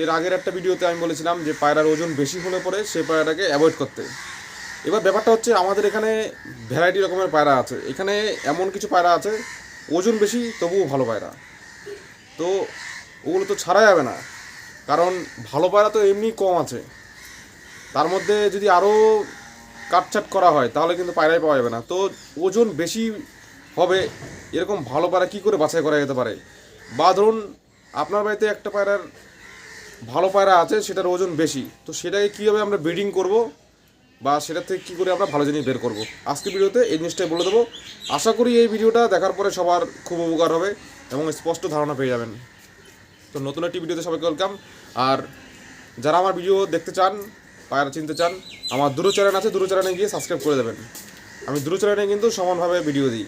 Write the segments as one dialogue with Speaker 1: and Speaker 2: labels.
Speaker 1: এর আগের একটা ভিডিওতে আমি বলেছিলাম যে পায়রার ওজন বেশি হলে পরে সেই পায়রাটাকে অ্যাভয়েড করতে। এবার ব্যাপারটা হচ্ছে আমাদের এখানে ভ্যারাইটি রকমের পায়রা আছে। এখানে এমন কিছু পায়রা আছে, ওজন বেশি, তবুও ভালো পায়রা। তো ওগুলো তো ছাড়া যাবে না। কারণ ভালো পায়রা তো এমনি কম আছে। তার মধ্যে যদি আরও কাটছাট করা হয়, তাহলে কিন্তু পায়রাই পাওয়া যাবে না। তো ওজন বেশি হবে, এরকম ভালো পায়রা কী করে বাছাই করা যেতে পারে? বা ধরুন, আপনার বাড়িতে একটা পায়রার ভালো পায়রা আছে, সেটার ওজন বেশি। তো সেটাকে কীভাবে আমরা ব্রিডিং করব বা সেটা থেকে কী করে আমরা ভালো জিনিস বের করব? আজকে ভিডিওতে এই জিনিসটাই বলে দেবো। আশা করি এই ভিডিওটা দেখার পরে সবার খুব উপকার হবে এবং স্পষ্ট ধারণা পেয়ে যাবেন। তো নতুন একটি ভিডিওতে সবাইকে ওয়েলকাম আর যারা আমার ভিডিও দেখতে চান, পায়রা চিনতে চান, আমার দুটো চ্যানেল আছে দুটো চ্যানেলে গিয়ে সাবস্ক্রাইব করে দেবেন। আমি দুটো চ্যানেলে কিন্তু সমানভাবে ভিডিও দিই।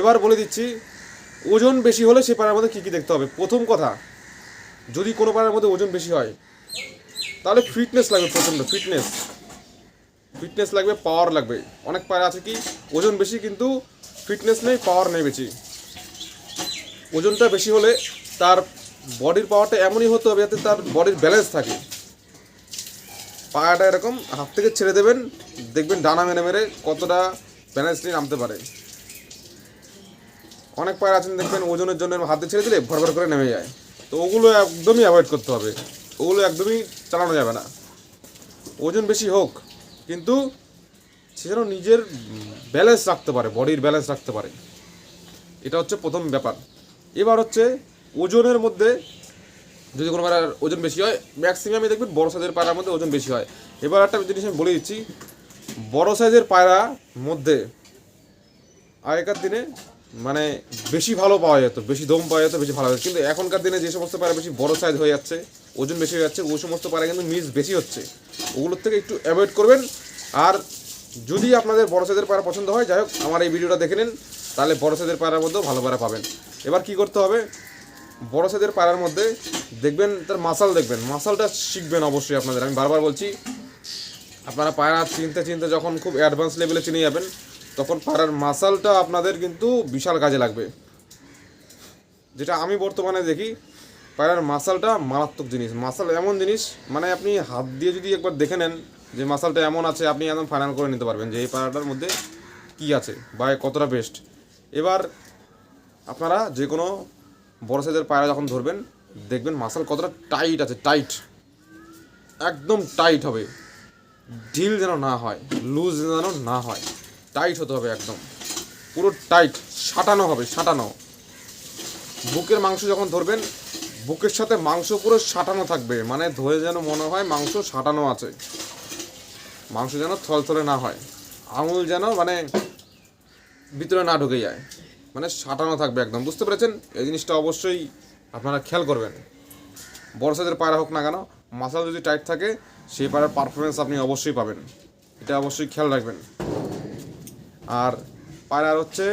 Speaker 1: এবার বলে দিচ্ছি, ওজন বেশি হলে সে পায়রার মধ্যে কী কী দেখতে হবে? প্রথম কথা যদি কোনো পায়রার মধ্যে ওজন বেশি হয়, তাহলে ফিটনেস লাগবে প্রচণ্ড ফিটনেস ফিটনেস লাগবে পাওয়ার লাগবে। অনেক পায়রা আছে কি, ওজন বেশি কিন্তু ফিটনেস নেই পাওয়ার নেই বেশি। ওজনটা বেশি হলে তার বডির পাওয়ারটা এমনই হতে হবে যাতে তার বডির ব্যালেন্স থাকে। পায়াটা এরকম হাত থেকে ছেড়ে দেবেন, দেখবেন ডানা মেরে মেরে কতটা ব্যালেন্স নিয়ে নামতে পারে। অনেক পায়রা আছেন, দেখবেন ওজনের জন্য হাতে ছেড়ে দিলে ভর ভর করে নেমে যায়। তো ওগুলো একদমই অ্যাভয়েড করতে হবে। ওগুলো একদমই চালানো যাবে না। ওজন বেশি হোক, কিন্তু সে যেন নিজের ব্যালেন্স রাখতে পারে বডির ব্যালেন্স রাখতে পারে। এটা হচ্ছে প্রথম ব্যাপার। এবার হচ্ছে ওজনের মধ্যে যদি কোনো পায়রার ওজন বেশি হয় ম্যাক্সিমামই দেখবেন বড় সাইজের পায়রার মধ্যে ওজন বেশি হয়। এবার একটা জিনিস আমি বলে দিচ্ছি, বড় সাইজের পায়রা মধ্যে আগেকার দিনে মানে বেশি ভালো পাওয়া যেত, বেশি দম পাওয়া যেত, বেশি ভালো হতো। কিন্তু এখনকার দিনে যে সমস্ত পায়রা বেশি বড় সাইজ হয়ে যাচ্ছে, ওজন বেশি হয়ে যাচ্ছে ওই সমস্ত পায়রা কিন্তু মিস বেশি হচ্ছে। ওগুলোর থেকে একটু অ্যাভয়েড করবেন। আর যদি আপনাদের বড় সাইজের পায়রা পছন্দ হয়, যাই হোক, আমার এই ভিডিওটা দেখে নিন, তাহলে বড় সাইজের পায়রার মধ্যেও ভালো পায়রা পাবেন। এবার কি করতে হবে? বড় সাইজের পায়রার মধ্যে দেখবেন, তার মাসাল দেখবেন। মাসালটা শিখবেন অবশ্যই আপনাদের। আমি বারবার বলছি, আপনারা পায়রা চিনতে চিনতে যখন খুব অ্যাডভান্স লেভেলে চিনে যাবেন তখন পায়রার মাসালটা আপনাদের কিন্তু বিশাল কাজে লাগবে। যেটা আমি বর্তমানে দেখি পায়রার মাসালটা মারাত্মক জিনিস। মাসাল এমন জিনিস মানে আপনি হাত দিয়ে যদি একবার দেখে নেন যে মাসালটা এমন আছে, আপনি একদম ফাইনাল করে নিতে পারবেন যে এই পায়রাটার মধ্যে কি আছে বা কতটা বেস্ট এবার আপনারা যে কোনো বড় সাইজের পায়রা যখন ধরবেন, দেখবেন মাসাল কতটা টাইট আছে টাইট একদম টাইট হবে। ঢিল যেন না হয় লুজ যেন না হয়। টাইট হতে হবে একদম। পুরো টাইট সাটানো হবে, সাটানো। বুকের মাংস যখন ধরবেন, বুকের সাথে মাংস পুরো সাটানো থাকবে মানে ধরে যেন মনে হয় মাংস সাটানো আছে। মাংস যেন থলথলে না হয়। আঙুল যেন মানে ভিতরে না ঢুকে যায়। মানে সাটানো থাকবে একদম। বুঝতে পেরেছেন? এই জিনিসটা অবশ্যই আপনারা খেয়াল করবেন। বড় সাইজের পায়রা হোক না কেন, মাসাল যদি টাইট থাকে, সেই পায়রার পারফরমেন্স আপনি অবশ্যই পাবেন। এটা অবশ্যই খেয়াল রাখবেন। আর পায়রার হচ্ছে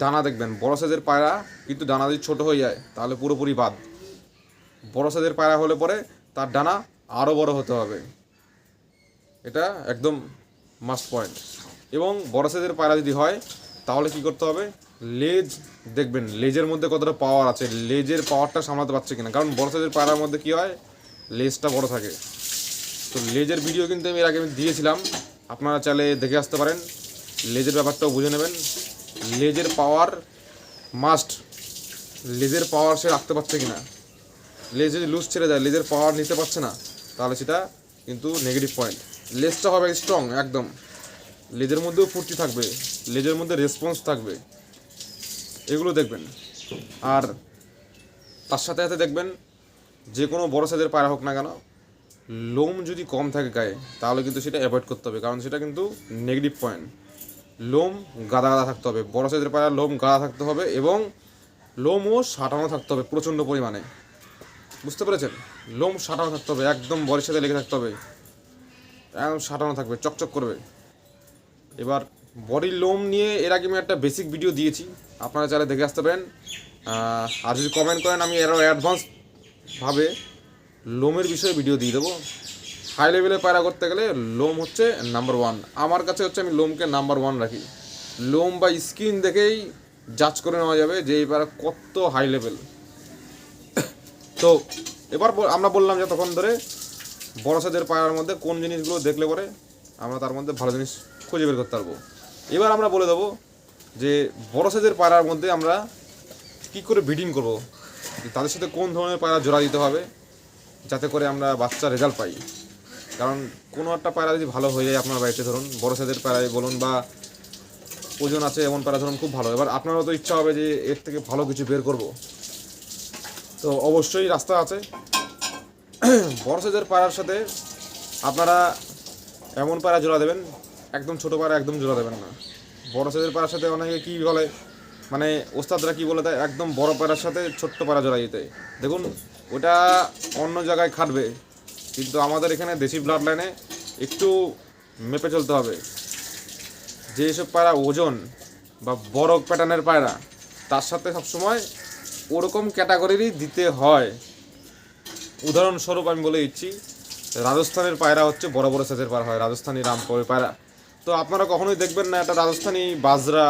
Speaker 1: ডানা দেখবেন, বড় সাইজের পায়রা কিন্তু ডানা যদি ছোটো হয়ে যায় তাহলে পুরোপুরি বাদ। বড় সাইজের পায়রা হলে পরে তার ডানা আরও বড় হতে হবে। এটা একদম মাস্ট পয়েন্ট এবং বড় সাইজের পায়রা যদি হয়, তাহলে কি করতে হবে? লেজ দেখবেন, লেজের মধ্যে কতটা পাওয়ার আছে, লেজের পাওয়ারটা সামলাতে পারছে কিনা। কারণ বড় সাইজের পায়রার মধ্যে কি হয়? লেজটা বড় থাকে। তো লেজের ভিডিও কিন্তু আমি এর আগে আমি দিয়েছিলাম। আপনারা চাইলে দেখে আসতে পারেন। লেজের ব্যাপারটাও বুঝে নেবেন। লেজের পাওয়ার মাস্ট লেজের পাওয়ার সে রাখতে পারছে কিনা। লেজ যদি লুজ ছেড়ে যায় লেজের পাওয়ার নিতে পারছে না, তাহলে সেটা কিন্তু নেগেটিভ পয়েন্ট লেজটা হবে স্ট্রং একদম। লেজের মধ্যেও ফুর্তি থাকবে, লেজের মধ্যে রেসপন্স থাকবে। এগুলো দেখবেন। আর তার সাথে সাথে দেখবেন, যে কোনো বড় সাইজের পায়রা হোক না কেন, লোম যদি কম থাকে গায়ে, তাহলে কিন্তু সেটা অ্যাভয়েড করতে হবে, কারণ সেটা কিন্তু নেগেটিভ পয়েন্ট লোম গাদা গাদা থাকতে হবে। বড় সাইজের পায়রা লোম গাদা থাকতে হবে এবং লোমও সাঁটানো থাকতে হবে প্রচণ্ড পরিমাণে। বুঝতে পেরেছেন? লোম সাঁটানো থাকতে হবে, একদম বডির সাথে লেগে থাকতে হবে। একদম সাঁটানো থাকবে, চকচক করবে। এবার বডির লোম নিয়ে এর আগে আমি একটা বেসিক ভিডিও দিয়েছি। আপনারা চাইলে দেখে আসতে পারেন। আর যদি কমেন্ট করেন, আমি আরও অ্যাডভান্সভাবে লোমের বিষয়ে ভিডিও দিয়ে দেবো। হাই লেভেলে পায়রা করতে গেলে লোম হচ্ছে নাম্বার ওয়ান আমার কাছে হচ্ছে আমি লোমকে নাম্বার ওয়ান রাখি। লোম বা স্কিন দেখেই জাজ করে নেওয়া যাবে যে এই পায়রা কত হাই লেভেল তো এবার আমরা বললাম যে তখন ধরে বড় সাইজের পায়রার মধ্যে কোন জিনিসগুলো দেখলে পরে আমরা তার মধ্যে ভালো জিনিস খুঁজে বের করতে পারব। এবার আমরা বলে দেবো যে বড় সাইজের পায়রার মধ্যে আমরা কি করে ব্রিডিং করব? তাদের সাথে কোন ধরনের পায়রা জোড়া দিতে হবে? যাতে করে আমরা বাচ্চা রেজাল্ট পাই। কারণ কোনো একটা পায়রা যদি ভালো হয়ে যায় আপনার বাড়িতে, ধরুন বড় সাইজের পায়রাই বলুন বা ওজন আছে এমন পায়রা, ধরুন খুব ভালো। এবার আপনারও তো ইচ্ছা হবে যে এর থেকে ভালো কিছু বের করব। তো অবশ্যই রাস্তা আছে। বড় সাইজের পায়রার সাথে আপনারা এমন পায়রা জোড়া দেবেন, একদম ছোটো পায়রা একদম জোড়া দেবেন না। বড় সাইজের পায়রার সাথে অনেকে কী বলে মানে ওস্তাদরা কী বলে দেয় একদম বড় পায়রার সাথে ছোট্ট পায়রা জোড়া দিতে। দেখুন, ওটা অন্য জায়গায় খাটবে। কিন্তু আমাদের এখানে দেশি ব্লাড লাইনে একটু মেপে চলতে হবে। যেসব পায়রা ওজন বা বড় প্যাটার্নের পায়রা, তার সাথে সবসময় ওরকম ক্যাটাগরিরই দিতে হয়। উদাহরণস্বরূপ আমি বলে দিচ্ছি, রাজস্থানের পায়রা হচ্ছে বড় বড় সাইজের পায়রা হয়, রাজস্থানি রামপুরের পায়রা। তো আপনারা কখনোই দেখবেন না, একটা রাজস্থানি বাজরা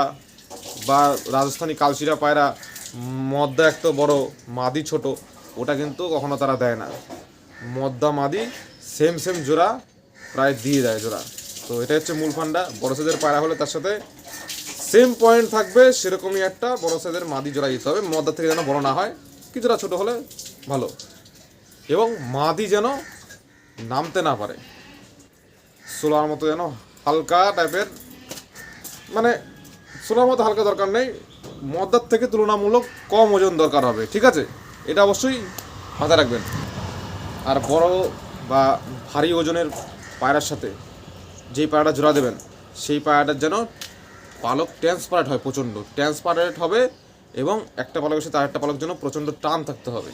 Speaker 1: বা রাজস্থানি কালশিরা পায়রা মদ্দা এক তো বড়, মাদি ছোট, ওটা কিন্তু কখনো তারা দেয় না। মদ্দা মাদি সেম সেম জোড়া, প্রায় দিয়ে দেয় জোড়া। তো এটা হচ্ছে মূল ফান্ডা। বড় সাইজের পায়রা হলে তার সাথে সেম পয়েন্ট থাকবে, সেরকমই একটা বড় সাইজের মাদি জোড়া দিতে হবে। মদ্দা থেকে যেন বড় না হয় কিছুটা ছোট হলে ভালো। এবং মাদি যেন নামতে না পারে। সোলার মতো যেন হালকা টাইপের মানে সোলার মতো হালকা দরকার নেই। মদ্দার থেকে তুলনামূলক কম ওজন দরকার হবে, ঠিক আছে? এটা অবশ্যই মাথায় রাখবেন। আর বড় বা ভারী ওজনের পায়রার সাথে যেই পায়রাটা জোড়া দেবেন, সেই পায়রাটার যেন পালক ট্রান্সপারেট হয় প্রচণ্ড। ট্রান্সপারেট হবে এবং একটা পালকের সাথে আরেকটা পালক যেন প্রচণ্ড টান থাকতে হবে।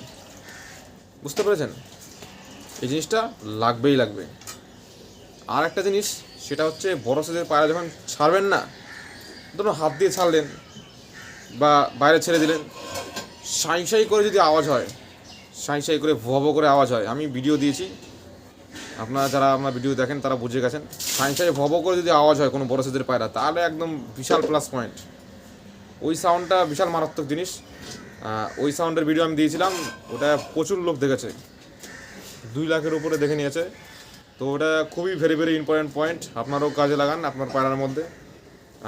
Speaker 1: বুঝতে পেরেছেন? এই জিনিসটা লাগবেই লাগবে। আর একটা জিনিস, সেটা হচ্ছে বড় সাইজের পায়রা যখন ছাড়বেন না, ধরুন হাত দিয়ে ছাড়লেন বা বাইরে ছেড়ে দিলেন সাই সাই করে যদি আওয়াজ হয় সাই সাই করে ভব করে আওয়াজ হয়। আমি ভিডিও দিয়েছি। আপনারা যারা আমার ভিডিও দেখেন, তারা বুঝে গেছেন। সাই সাই ভব করে যদি আওয়াজ হয় কোনো বড় সাইজের পায়রা, তাহলে একদম বিশাল প্লাস পয়েন্ট ওই সাউন্ডটা বিশাল মারাত্মক জিনিস। ওই সাউন্ডের ভিডিও আমি দিয়েছিলাম, ওটা প্রচুর লোক দেখেছে। দুই লাখের উপরে দেখে নিয়েছে। তো ওটা খুবই ভেরি ভেরি ইম্পর্টেন্ট পয়েন্ট আপনারও কাজে লাগান, আপনার পায়রার মধ্যে।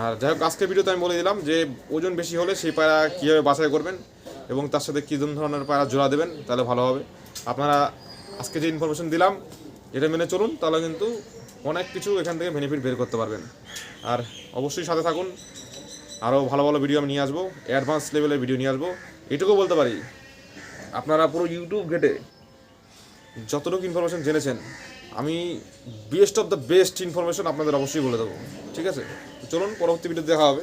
Speaker 1: আর যাই হোক, আজকের ভিডিওতে আমি বলে দিলাম যে, ওজন বেশি হলে সেই পায়রা কীভাবে বাছাই করবেন। এবং তার সাথে কী ধরনের পায়রা জোড়া দেবেন, তাহলে ভালো হবে। আপনারা আজকে যে ইনফরমেশন দিলাম, এটা মেনে চলুন, তাহলে কিন্তু অনেক কিছু এখান থেকে বেনিফিট বের করতে পারবেন। আর অবশ্যই সাথে থাকুন আরও ভালো ভালো ভিডিও আমি নিয়ে আসব অ্যাডভান্স লেভেলের ভিডিও নিয়ে আসব। এটুকু বলতে পারি, আপনারা পুরো ইউটিউব ঘেটে যতটুকু ইনফরমেশন জেনেছেন, আমি best of the best information আপনাদের অবশ্যই বলে দেবো। ঠিক আছে? চলুন, পরবর্তী ভিডিও দেখা হবে।